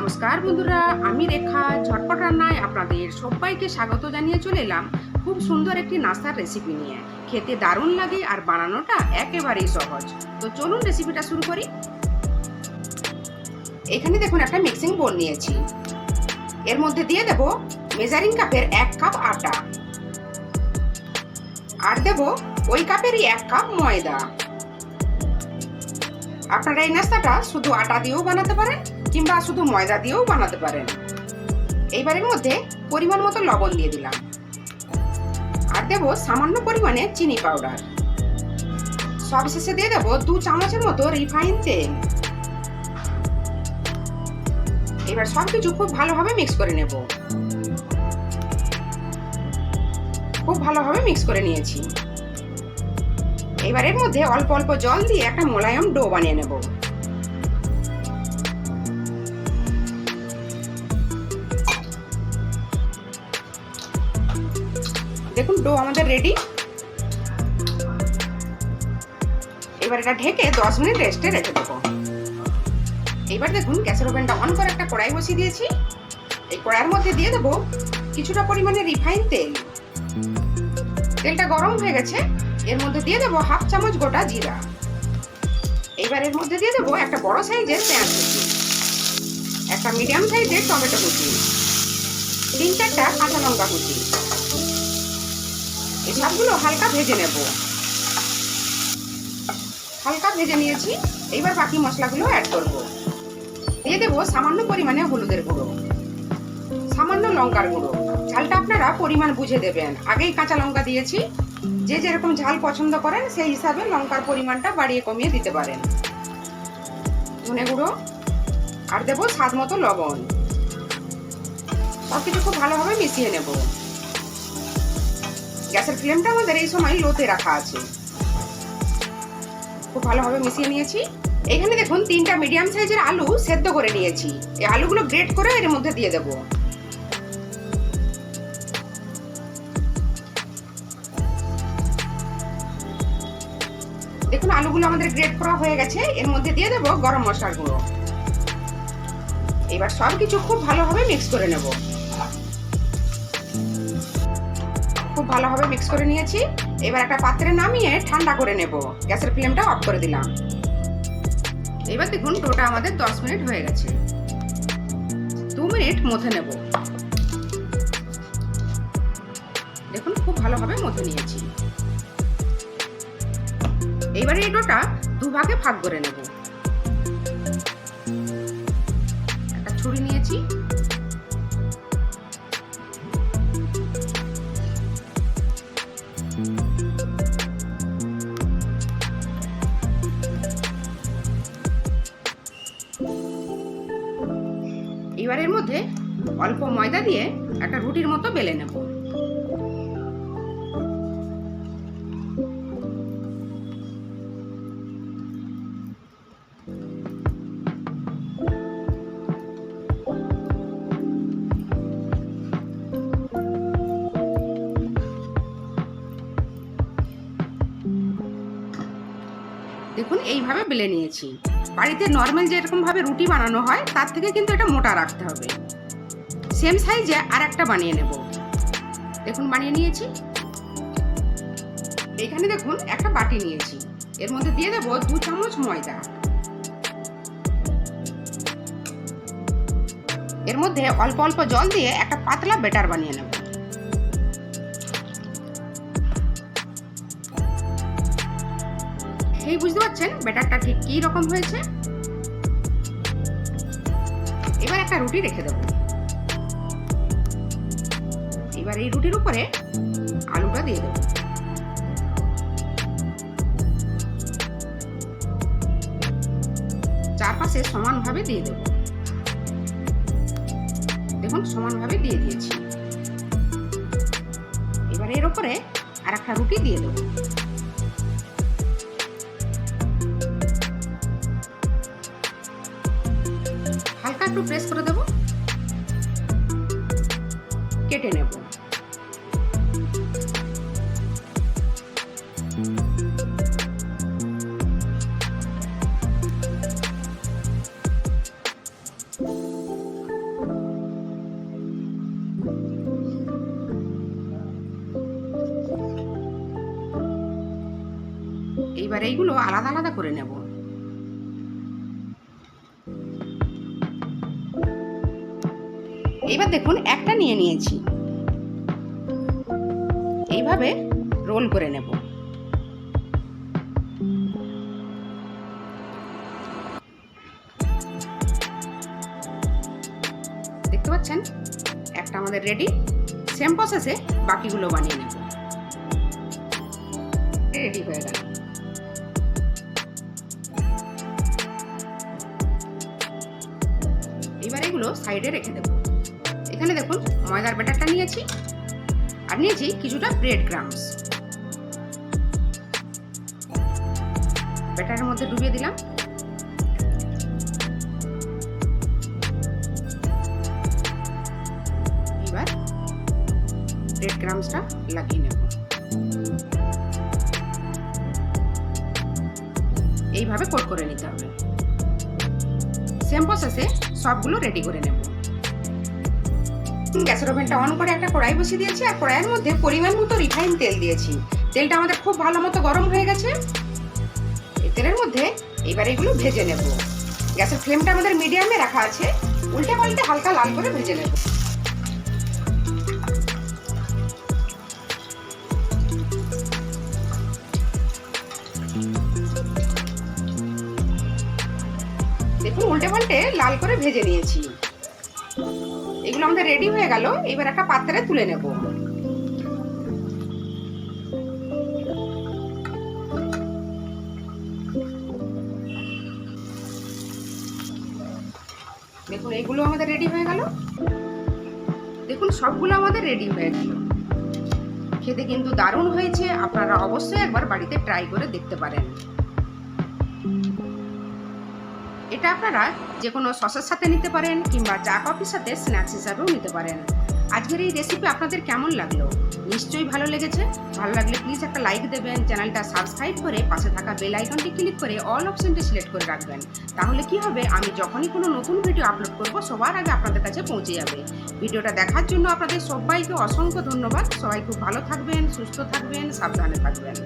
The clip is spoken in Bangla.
নমস্কার বন্ধুরা, আমি রেখা, ঝটপট রান্নায় আপনাদের সবাইকে স্বাগত জানিয়ে চলে এলাম খুব সুন্দর একটি নাস্তার রেসিপি নিয়ে। খেতে দারুণ লাগে আর বানানোটা একেবারেই সহজ। তো চলুন রেসিপিটা শুরু করি। এখানে দেখুন একটা মিক্সিং বোল নিয়েছি। এর মধ্যে দিয়ে দেব মেজারিং কাপের এক কাপ আটা। আর দেব ওই কাপেরই এক কাপ ময়দা। আপনারা এই নাস্তাটা শুধু আটা দিয়েও বানাতে পারেন কিংবা শুধু ময়দা দিয়েও বানাতে পারেন। এইবারের মধ্যে পরিমাণ মতো লবণ দিয়ে দিলাম। আর দেব সামান্য পরিমাণে চিনি পাউডার। সব শেষে দিয়ে দেব দু চামচের মতো রিফাইন তেল। এবার সব কিছু খুব ভালোভাবে মিক্স করে নেব। খুব ভালোভাবে মিক্স করে নিয়েছি। এবার এর মধ্যে অল্প অল্প জল দিয়ে একটা মোলায়ম ডো বানিয়ে নেব। দেখুন ডো আমাদের রেডি এবার এটা ঢেকে দশ মিনিট রেস্টে রেখে দেবো। এইবার দেখুন, গ্যাসের ওভেনটা অন করে একটা কড়াই বসিয়ে দিয়েছি। এই কড়াইয়ের মধ্যে দিয়ে দেবো কিছুটা পরিমাণে রিফাইন তেল। তেলটা গরম হয়ে গেছে। এর মধ্যে দিয়ে দেবো হাফ চামচ গোটা জিরা। এবার এর মধ্যে দিয়ে দেবো একটা বড় সাইজের পেঁয়াজ কুচি। একটা মিডিয়াম সাইজের টমেটো কুচি। তিন চারটা কাঁচা লঙ্কা কুচি। এই সবগুলো হালকা ভেজে নেব। হালকা ভেজে নিয়েছি। এইবার বাকি মশলাগুলো অ্যাড করব। দিয়ে দেবো সামান্য পরিমাণে হলুদের গুঁড়ো। সামান্য লঙ্কার গুঁড়ো। ঝালটা আপনারা পরিমাণ বুঝে দেবেন। আগেই কাঁচা লঙ্কা দিয়েছি। যে যেরকম ঝাল পছন্দ করেন, সেই হিসাবে লঙ্কার পরিমাণটা বাড়িয়ে কমিয়ে দিতে পারেন। ধনে গুঁড়ো। আর দেবো স্বাদ মতো লবণ। সব কিছু খুব ভালোভাবে মিশিয়ে নেব। গ্যাসের ফ্লেমটা আমাদের এই সময় লোতে রাখা আছে। খুব ভালোভাবে মিশিয়ে নিয়েছি। এখানে দেখুন, তিনটা মিডিয়াম সাইজের আলু সেদ্ধ করে নিয়েছি। এই আলুগুলো গ্রেট করে এর মধ্যে দিয়ে দেবো। দেখুন, আলুগুলো আমাদের গ্রেট করা হয়ে গেছে। এর মধ্যে দিয়ে দেবো গরম মশলার গুঁড়ো। এবার সব কিছু খুব ভালোভাবে মিক্স করে নেব। ভালোভাবে মিক্স করে নিয়েছি। এবার একটা পাত্রে নামিয়ে ঠান্ডা করে নেব। গ্যাসের ফ্লেমটা অফ করে দিলাম। এবার দেখুন ডোটা আমাদের দশ মিনিট হয়ে গেছে। দু মিনিট মথে নেব। দেখুন, খুব ভালোভাবে মথে নিয়েছি। এইবারে এই ডোটা দুভাগে ভাগ করে নেব। অল্প ময়দা দিয়ে একটা রুটির মতো বেলে নেব। দেখুন, এইভাবে বেলে নিয়েছি। বাড়িতে নর্মাল যেরকম ভাবে রুটি বানানো হয়, তার থেকে কিন্তু এটা মোটা রাখতে হবে। সেম সাইজে আর একটা বানিয়ে নেব। দেখুন, বানিয়ে নিয়েছি। এখানে দেখুন, একটা বাটি নিয়েছি। এর মধ্যে দিয়ে দেবো দু চামচ ময়দা। এর মধ্যে অল্প অল্প জল দিয়ে একটা পাতলা বেটার বানিয়ে নেব। এই বুঝতে পারছেন বেটারটা ঠিক কি রকম হয়েছে? এবার একটা রুটি রেখে দেব। এবার এই রুটির উপরে আলুটা দিয়ে দেব। চারপাশে সমানভাবে দিয়ে দেব। দেখুন, সমানভাবে দিয়ে দিয়েছি। এবার এর উপরে আর একটা রুটি দিয়ে দেবো। হালকা একটু প্রেস করে দেব। কেটে নেব। এইবার এইগুলো আলাদা আলাদা করে নেব। এইবার দেখুন, একটা নিয়ে নিয়েছি। এইভাবে রোল করে নেব। দেখতে পাচ্ছেন? একটা আমাদের রেডি সেম প্রসেসে বাকিগুলো বানিয়ে নেব। রেডি হয়ে গেল। এবার এগুলো সাইডে রেখে দেব। এখানে দেখুন, ময়দার ব্যাটারটা নিয়েছি আর নিয়েছি কিছুটা ব্রেড ক্রামস। ব্যাটারের মধ্যে ডুবিয়ে দিলাম। এবার ব্রেড ক্রামসটা লাগিয়ে নেব। এইভাবে কোট করে নিতে হবে। সেম প্রসেসে সবগুলো রেডি করে নেব। গ্যাসের ওভেনটা অন করে একটা কড়াই বসিয়ে দিয়েছি, আর কড়াইয়ের মধ্যে পরিমাণ মতো রিফাইন তেল দিয়েছি। তেলটা আমাদের খুব ভালো মতো গরম হয়ে গেছে। এই তেলের মধ্যে এবার এগুলো ভেজে নেব। গ্যাসের ফ্লেমটা আমাদের মিডিয়ামে রাখা আছে। উল্টে পাল্টে হালকা লাল করে ভেজে নেব। উল্টে পাল্টে লাল করে ভেজে নিয়েছি। এগুলো আমাদের রেডি হয়ে গেল। এবার একটা পাত্রে তুলে নেব। দেখুন এইগুলো আমাদের রেডি হয়ে গেল। দেখুন, সবগুলো আমাদের রেডি হয়ে গেল। খেতে কিন্তু দারুণ হয়েছে। আপনারা অবশ্যই একবার বাড়িতে ট্রাই করে দেখতে পারেন। এটা আপনারা যে কোনো সসের সাথে নিতে পারেন কিংবা চা কফির সাথে স্ন্যাক্স হিসাবেও নিতে পারেন। আজকের এই রেসিপি আপনাদের কেমন লাগল? নিশ্চয়ই ভালো লেগেছে। ভালো লাগলে প্লিজ একটা লাইক দেবেন, চ্যানেলটা সাবস্ক্রাইব করে পাশে থাকা বেল আইকনটি ক্লিক করে অল অপশনটি সিলেক্ট করে রাখবেন। তাহলে কি হবে? আমি যখনই কোনো নতুন ভিডিও আপলোড করব, সবার আগে আপনাদের কাছে পৌঁছে যাবে। ভিডিওটা দেখার জন্য আপনাদের সবাইকে অসংখ্য ধন্যবাদ। সবাই খুব ভালো থাকবেন, সুস্থ থাকবেন, সাবধানে থাকবেন।